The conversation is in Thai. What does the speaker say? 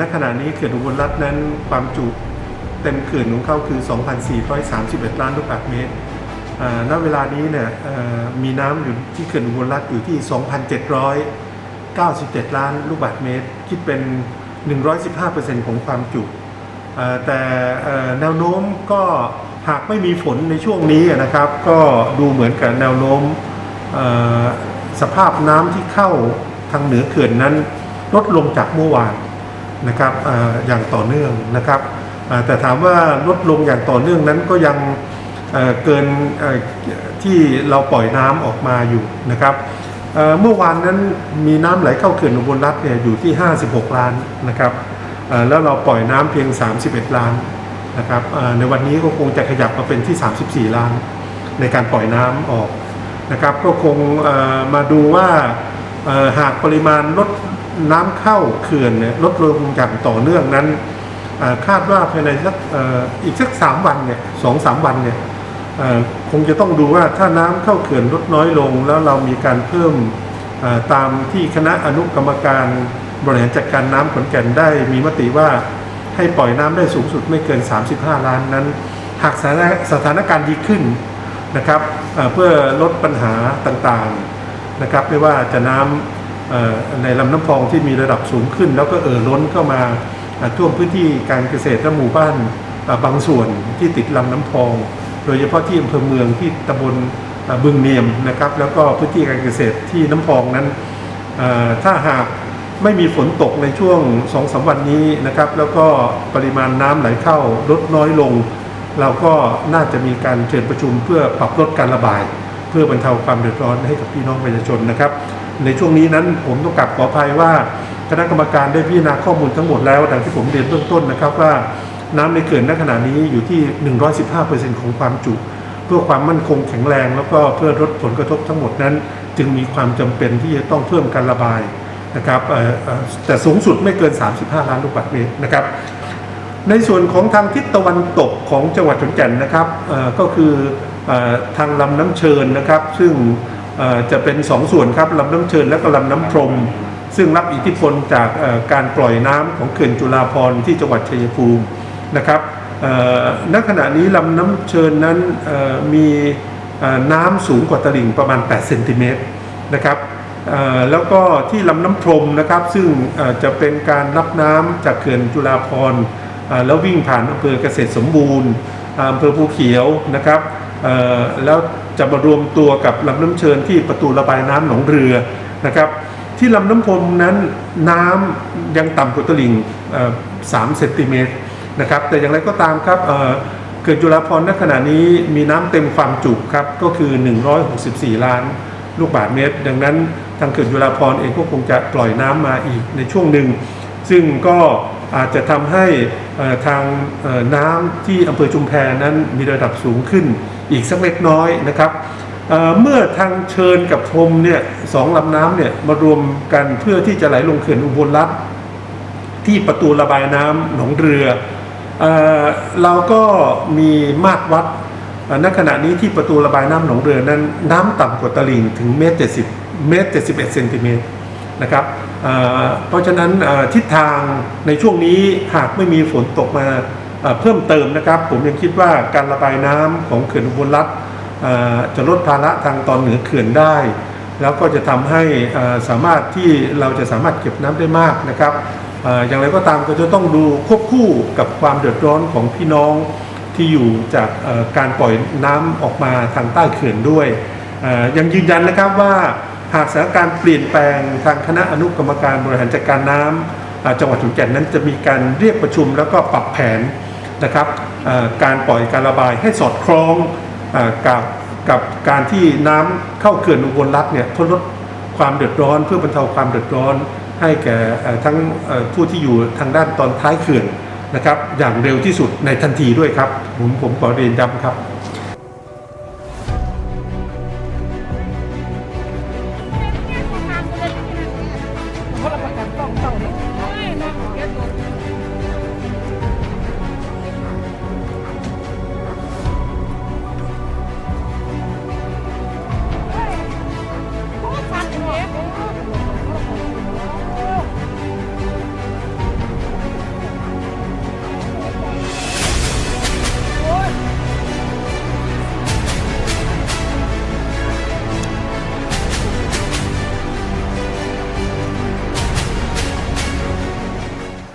ณขณะนี้เขื่อนอุบลรัตน์นั้นความจุเต็มเขื่อนของเขาคือ 2,431 ล้านลูกบาศก์เมตรณเวลานี้เนี่ยมีน้ำอยู่ที่เขื่อนอุบลรัตน์อยู่ที่ 2,797 ล้านลูกบาศก์เมตร คิดเป็น 115%ของความจุเอ่อแต่เอ่อแนวโน้มก็หากไม่มีฝนในช่วงนี้นะครับ ก็ดูเหมือนกับแนวโน้มสภาพน้ำที่เข้าทางเหนือเขื่อนนั้นลดลงจากเมื่อวาน นะครับออย่างต่อเนื่องนะครับแต่ถามว่าลดลงอย่างต่อเนื่องนั้นก็ยังเเกินที่เราปล่อยน้ำออกมาอยู่นะครับเมื่อวานนั้นมีน้ำไหลเข้าเขื่อนอุบลรัตน์เนี่ยอยู่ที่ 56 ล้านนะครับแล้วเราปล่อยน้ำเพียง 31 ล้านนะครับในวันนี้ก็คงจะขยับมาเป็นที่ 34 ล้าน ในการปล่อยน้ำออกนะครับก็คงมาดูว่าหากปริมาณลด น้ำเข้าเขื่อนเนี่ยลดลงอย่างต่อเนื่องนั้น คาดว่าภายในสักอีกสักสามวันเนี่ยสองสามวันเนี่ยคงจะต้องดูว่าถ้าน้ำเข้าเขื่อนลดน้อยลง แล้วเรามีการเพิ่มตามที่คณะอนุกรรมการบริหารจัดการน้ำขอนแก่นได้ มีมติว่าให้ปล่อยน้ำได้สูงสุดไม่เกิน 35 ล้านนั้น หากสถานสถานการณ์ดีขึ้นนะครับเพื่อลดปัญหาต่างๆนะครับไม่ว่าจะน้ำเอ่อ ในลำน้ำพองที่มีระดับสูงขึ้น แล้วก็เอ่อล้นเข้ามาท่วมพื้นที่การเกษตรและหมู่บ้านบางส่วนที่ติดลำน้ำพอง โดยเฉพาะที่อำเภอเมืองที่ตำบลบึงเนียมนะครับ แล้วก็พื้นที่การเกษตรที่น้ำพองนั้นถ้าหากไม่มีฝนตกในช่วง2องสาวันนี้นะครับ แล้วก็ปริมาณน้ำไหลเข้าลดน้อยลง เราก็น่าจะมีการเชิญประชุมเพื่อปรับลดการระบาย เพื่อบรรเทาความเดือดร้อนให้กับพี่น้องประชาชนนะครับในช่วงนี้นั้นผมต้องกลับขออภัยว่าคณะกรรมการได้พิจารณาข้อมูลทั้งหมดแล้วดังที่ผมเรียนเบื้องต้นนะครับว่าน้ำในเขื่อนณขณะนี้อยู่ที่ 115%ของความจุ เพื่อความมั่นคงแข็งแรง แล้วก็เพื่อลดผลกระทบทั้งหมดนั้น จึงมีความจำเป็นที่จะต้องเพิ่มการระบายนะครับแต่สูงสุดไม่เกิน 35 ล้านลูกบาศก์เมตรนะครับ ในส่วนของทางทิศตะวันตกของจังหวัดขอนแก่นนะครับก็คือทางลำน้ำเชิญนะครับ ซึ่ง จะเป็นสองส่วนครับลำน้ำเชิญและก็ลำน้ำพรม ซึ่งรับอิทธิพลจากการปล่อยน้ำของเขื่อนจุฬาภรณ์ที่จังหวัดชัยภูมินะครับณขณะนี้ลำน้ำเชิญนั้นมีน้ำสูงกว่าตลิ่งประมาณ 8 เซนติเมตรนะครับแล้วก็ที่ลำน้ำพรมนะครับซึ่งจะเป็นการรับน้ำจากเขื่อนจุฬาภรณ์แล้ววิ่งผ่านอำเภอเกษตรสมบูรณ์อำเภอภูเขียวนะครับ แล้วจะมารวมตัวกับลำน้ำเชิญที่ประตูระบายน้ำหนองเรือนะครับ ที่ลำน้ำพรมนั้นน้ำยังต่ำกว่าตลิ่งเอ่อ3เซนติเมตรนะครับแต่อย่างไรก็ตามครับเอ่อเขื่อนจุฬาภรณ์ณขณะนี้มีน้ำเต็มความจุครับก็คือ 164 ล้านลูกบาศก์เมตร ดังนั้นทางเขื่อนจุฬาภรณ์เองก็คงจะปล่อยน้ำมาอีกในช่วงหนึ่ง ซึ่งก็อาจจะทำให้ทางน้ำที่อำเภอชุมแพนั้นมีระดับสูงขึ้น อีกสักเล็กน้อยนะครับเเมื่อทางเชิญกับพรมเนี่ยสองลำน้ำเนี่ยมารวมกันเพื่อที่จะไหลลงเขื่อนอุบลรัฐที่ประตูระบายน้ำหนองเรือเอเราก็มีมาตรวัดณขณะนี้ที่ประตูระบายน้ำหนองเรือนั้นน้ำต่ำกว่าตลิ่งถึงเมตรเจ็ดสิบเมตรเจ็ดสิบเอ็ดเซนติเมตรนะครับเเพราะฉะนั้นทิศทางในช่วงนี้หากไม่มีฝนตกมา เพิ่มเติมนะครับ ผมยังคิดว่าการระบายน้ำของเขื่อนอุบลรัฐจะลดภาระทางตอนเหนือเขื่อนได้ แล้วก็จะทำให้สามารถที่เราจะสามารถเก็บน้ำได้มากนะครับออย่างไรก็ตามก็จะต้องดูควบคู่กับความเดือดร้อนของพี่น้องที่อยู่จากการปล่อยน้ำออกมาทางใต้เขื่อนด้วยเอ่อยังยืนยันนะครับว่าหากสถานการณ์เปลี่ยนแปลงทางคณะอนุกรรมการบริหารจัดการน้ำอ่าจังหวัดขอนแก่นนั้นจะมีการเรียกประชุมแล้วก็ปรับแผน นะครับการปล่อยการระบายให้สอดคล้องอกับกับการที่น้ำเข้าเขื่อนอุบลรัฐเนี่ยเพื่อลดความเดือดร้อน เพื่อบรรเทาความเดือดร้อน ให้แก่ทั้งผู้ที่อยู่ทางด้านตอนท้ายเขื่อนนะครับอย่างเร็วที่สุดในทันทีด้วยครับผมผมขอเรียนย้ำครับ